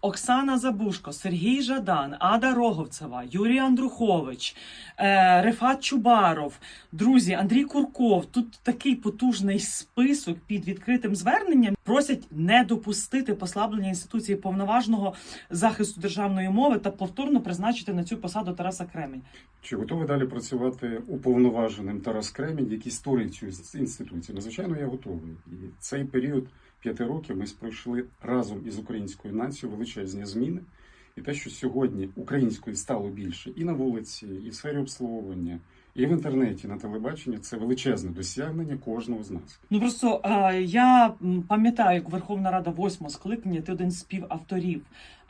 Оксана Забушко, Сергій Жадан, Ада Роговцева, Юрій Андрухович, е, Рефат Чубаров, друзі, Андрій Курков. Тут такий потужний список під відкритим зверненням. Просять не допустити послаблення інституції повноважного захисту державної мови та повторно призначити на цю посаду Тараса Кремень. Чи готовий далі працювати уповноваженим Тарас Кремінь, який створив цю інституцію? Ну, звичайно, я готовий. І цей період п'яти років ми пройшли разом із українською нацією величезні зміни. І те, що сьогодні української стало більше і на вулиці, і в сфері обслуговування, і в інтернеті, на телебаченні, це величезне досягнення кожного з нас. Ну просто е, я пам'ятаю, як Верховна Рада восьмого скликання, ти один з співавторів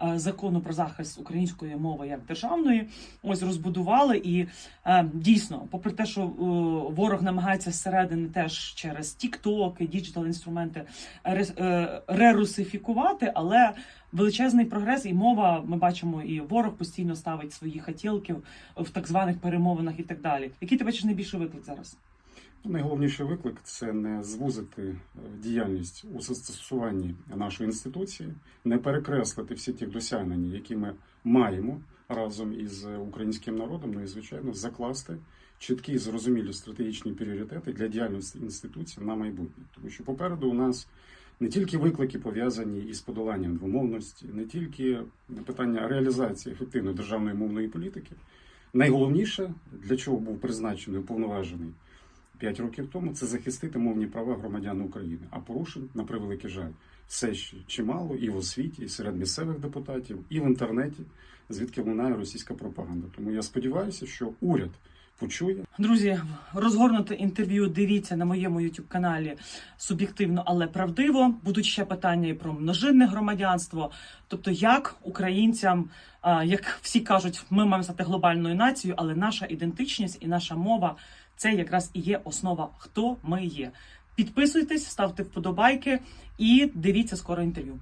е, закону про захист української мови як державної. Ось розбудували і е, дійсно, попри те, що е, ворог намагається зсередини теж через тіктоки, діджитал інструменти е, рерусифікувати, але величезний прогрес і мова. Ми бачимо, і ворог постійно ставить свої хотілки в так званих перемовинах і так далі. Який ти бачиш найбільший виклик зараз? Найголовніший виклик це не звузити е, діяльність у застосуванні нашої інституції, не перекреслити всі ті досягнення, які ми маємо разом із українським народом. Ну і звичайно, закласти чіткі і зрозумілі стратегічні пріоритети для діяльності інституції на майбутнє, тому що попереду у нас. Не тільки виклики пов'язані із подоланням двомовності, не тільки питання реалізації ефективної державної мовної політики. Найголовніше, для чого був призначений уповноважений 5 років тому, це захистити мовні права громадян України. А порушень, на превеликий жаль, все ще чимало і в освіті, і серед місцевих депутатів, і в інтернеті, звідки лунає російська пропаганда. Тому я сподіваюся, що уряд почує Друзі, розгорнуте інтерв'ю дивіться на моєму youtube каналі суб'єктивно, але правдиво. Будуть ще питання і про множинне громадянство. Тобто, як українцям, як всі кажуть, ми маємо стати глобальною нацією, але наша ідентичність і наша мова це якраз і є основа, хто ми є. Підписуйтесь, ставте вподобайки і дивіться скоро інтерв'ю.